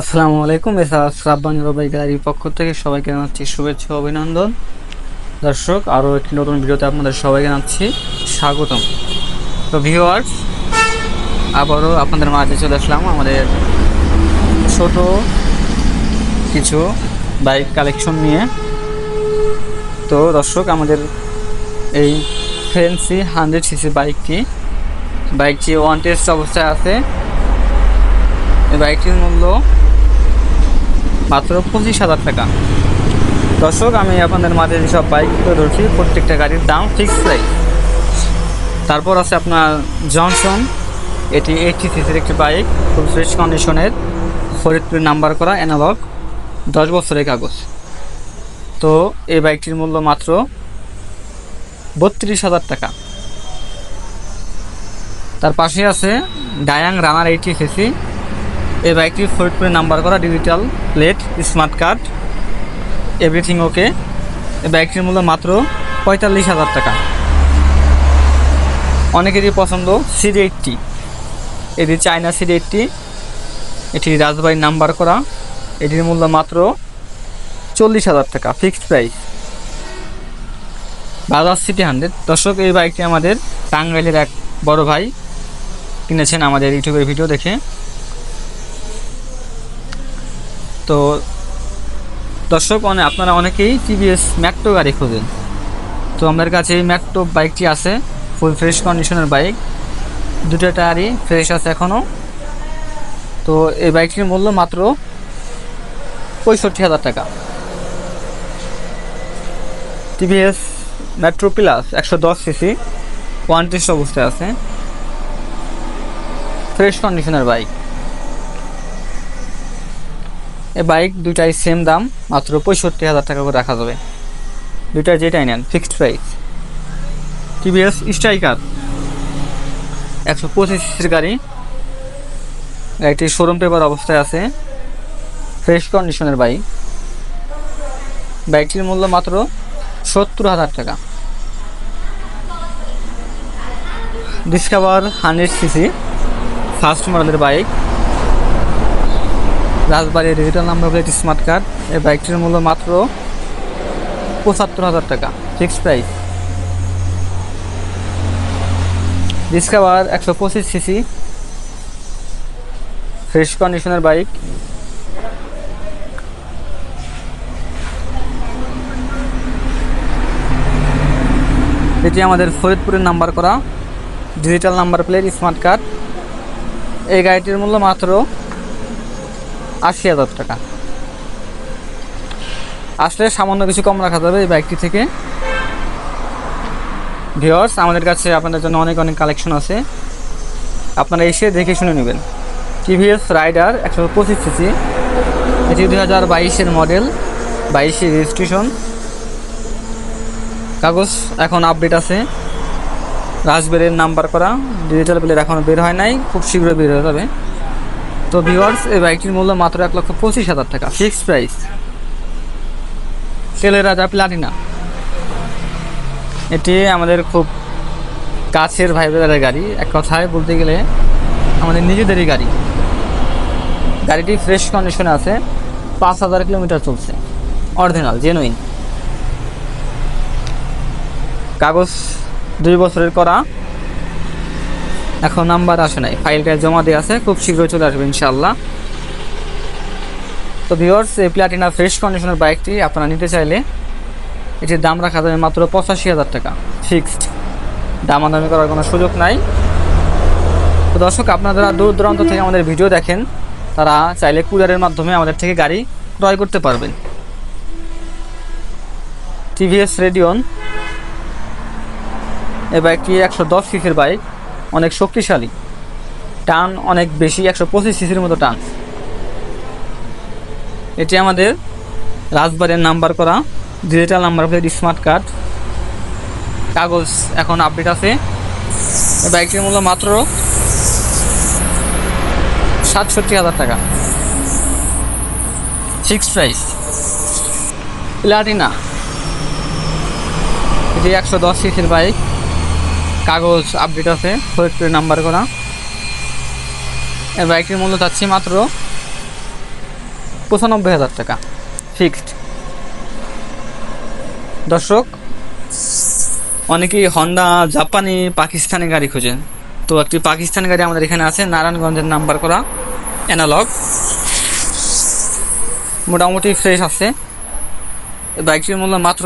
আসসালামু আলাইকুম, এসা শ্রাবণ রবাই গ্যালারির পক্ষ থেকে সবাইকে জানাচ্ছি শুভেচ্ছা অভিনন্দন। দর্শক, আরও একটি নতুন ভিডিওতে আপনাদের সবাইকে জানাচ্ছি স্বাগতম। তো ভিউয়ার্স আবারও আপনাদের মাঝে চলে আসলাম আমাদের ছোট কিছু বাইক কালেকশন নিয়ে। তো দর্শক, আমাদের এই ফ্রেন্সি হান্ড্রেড সিসি বাইকটি বাইকটি ওয়ান টেস্ট অবস্থায় আছে। বাইকটির মূল্য মাত্র পঁচিশ হাজার টাকা। দর্শক, আমি আপনাদের মাঝে যেসব বাইক ধরছি, প্রত্যেকটা গাড়ির দাম ফিক্স প্রাইস তারপর আছে আপনার জনসন এটি এইটটি সিসির একটি বাইক, খুব ফ্রেশ কন্ডিশনের ফরিদপুর নাম্বার করা অ্যানালগ দশ বছরের কাগজ। তো এই বাইকটির মূল্য মাত্র বত্রিশ হাজার টাকা। তার পাশে আছে ডায়াং রানার এইটি সিসি এই বাইকটি ফরিদপুরে নাম্বার করা digital plate smart card everything okay এই বাইকটির মূল্য মাত্র পঁয়তাল্লিশ হাজার টাকা। অনেকেরই পছন্দ সিডি এইটটি এটি চায়না সিডি এইটটি এটি রাজবাড়ির নাম্বার করা। এটির মূল্য মাত্র চল্লিশ হাজার টাকা fixed price Bajaj CT hundred দর্শক, এই বাইকটি আমাদের টাঙ্গাইলের এক বড় ভাই কিনেছেন আমাদের ইউটিউবের ভিডিও দেখে। তো দর্শক অনে আপনারা অনেকেই টিভিএস ম্যাট্রো গাড়ি খোঁজেন। তো আমাদের কাছে এই ম্যাট্রো বাইকটি আছে ফুল ফ্রেশ কন্ডিশনের বাইক দুটো টায়ারই ফ্রেশ আছে এখনও তো এই বাইকটির মূল্য মাত্র পঁয়ষট্টি হাজার টাকা। টিভিএস মেট্রো প্লাস একশো দশ সিসি ওয়ান টেস্ট অবস্থায় আছে। ফ্রেশ কন্ডিশনের বাইক এই বাইক দুটাই সেম দাম, মাত্র পঁয়ষট্টি হাজার টাকা করে রাখা যাবে। দুটাই যেটাই নেন ফিক্সড প্রাইস টিভিএস স্ট্রাইকার একশো পঁচিশ সিসির গাড়ি। গাড়িটি শোরুম পেপার অবস্থায় আছে। ফ্রেশ কন্ডিশনের বাইক। বাইকটির মূল্য মাত্র সত্তর হাজার টাকা। ডিসকভার হান্ড্রেড সিসি ফার্স্ট মডেলের বাইক। রাজবাড়ির digital number plate smart card এই বাইকটির মূল্য মাত্র পঁচাত্তর হাজার টাকা ফিক্সড প্রাইস ডিসকভার একশো পঁচিশ সিসি ফ্রেশ কন্ডিশনের বাইক এটি আমাদের ফরিদপুরের নাম্বার করা। Digital number plate smart card এই গাড়িটির মূল্য মাত্র আশি হাজার টাকা। আসলে সামান্য কিছু কম রাখা যাবে এই বাইকটি থেকে। ভিওর্স আমাদের কাছে আপনাদের জন্য অনেক অনেক কালেকশন আছে। আপনারা এসে দেখে শুনে নেবেন। টিভিএস রাইডার একশো পঁচিশ সিসি এটি দুই হাজার বাইশের মডেল বাইশে রেজিস্ট্রেশন কাগজ এখন আপডেট আছে। রাজবেরির নাম্বার করা। ডিজিটাল প্লেট এখনও বের হয় নাই। খুব শীঘ্রই বের হয়ে যাবে। তো ভিওয়ার্স এই বাইকটির মূল্য মাত্র এক লক্ষ পঁচিশ হাজার টাকা। ফিক্সড প্রাইস তেলের রাজা প্লাটিনা এটি আমাদের খুব কাছের ভাই গাড়ি। এক কথায় বলতে গেলে আমাদের নিজেদেরই গাড়ি। গাড়িটি ফ্রেশ কন্ডিশনে আছে। পাঁচ হাজার কিলোমিটার চলছে। অরিজিনাল জেনুইন কাগজ দুই বছরের করা। এখন নাম্বার আসে নাই। ফাইলটা জমা দিয়ে আছে, খুব শীঘ্রই চলে আসবে ইনশাল্লাহ তো ভিওর্স এই প্লাটিনা ফ্রেশ কন্ডিশনের বাইকটি আপনারা নিতে চাইলে, এটির দাম রাখা যাবে মাত্র পঁচাশি হাজার টাকা ফিক্সড দামাদামি করার কোনো সুযোগ নাই। তো দর্শক, আপনারা দূর দূরান্ত থেকে আমাদের ভিডিও দেখেন, তারা চাইলে কুরিয়ারের মাধ্যমে আমাদের থেকে গাড়ি ক্রয় করতে পারবেন। টিভিএস রেডিয়ন এই বাইকটি একশো দশ সিসির বাইক অনেক শক্তিশালী। টান অনেক বেশি, একশো পঁচিশ সিসির মতো টান। এটি আমাদের রাজবাড়ির নাম্বার করা, digital number plate, smart card. কাগজ এখন আপডেট আছে। বাইকটির মূল্য মাত্র সাতষট্টি হাজার টাকা। Fixed price. প্লাটিনা। এটি একশো দশ সিসির বাইক। কাগজ আপডেট আছে ফরিদপুরের নাম্বার করা এই বাইকটির মূল্য চাচ্ছি মাত্র পঁচানব্বই হাজার টাকা ফিক্সড দর্শক, অনেকেই হন্ডা জাপানি পাকিস্তানি গাড়ি খোঁজেন। তো একটি পাকিস্তানি গাড়ি আমাদের এখানে আছে, নারায়ণগঞ্জের নাম্বার করা অ্যানালগ মোটামুটি ফ্রেশ আছে। বাইকটির মূল্য মাত্র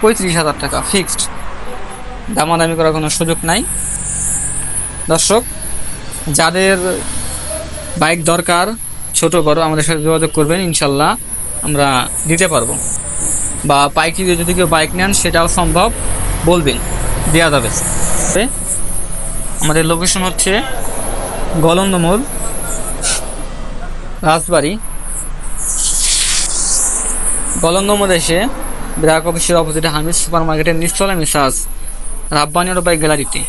পঁয়ত্রিশ হাজার টাকা ফিক্সড দামাদামি করার কোনো সুযোগ নাই। দর্শক, যাদের বাইক দরকার, ছোট বড়, আমাদের সাথে যোগাযোগ করবেন, ইনশাল্লাহ আমরা দিতে পারব। বা পাইকারি যদি কেউ বাইক নেন, সেটাও সম্ভব বলবেন। দেওয়া যাবে। আমাদের লোকেশন হচ্ছে গলন্দমোল রাজবাড়ি। গলন্দমোল এসে ব্রাক অফিসের অপোজিটে হামিদ সুপার মার্কেটের নিচতলা মিসাজ রাব্বানি বাইক গ্যালারিতে।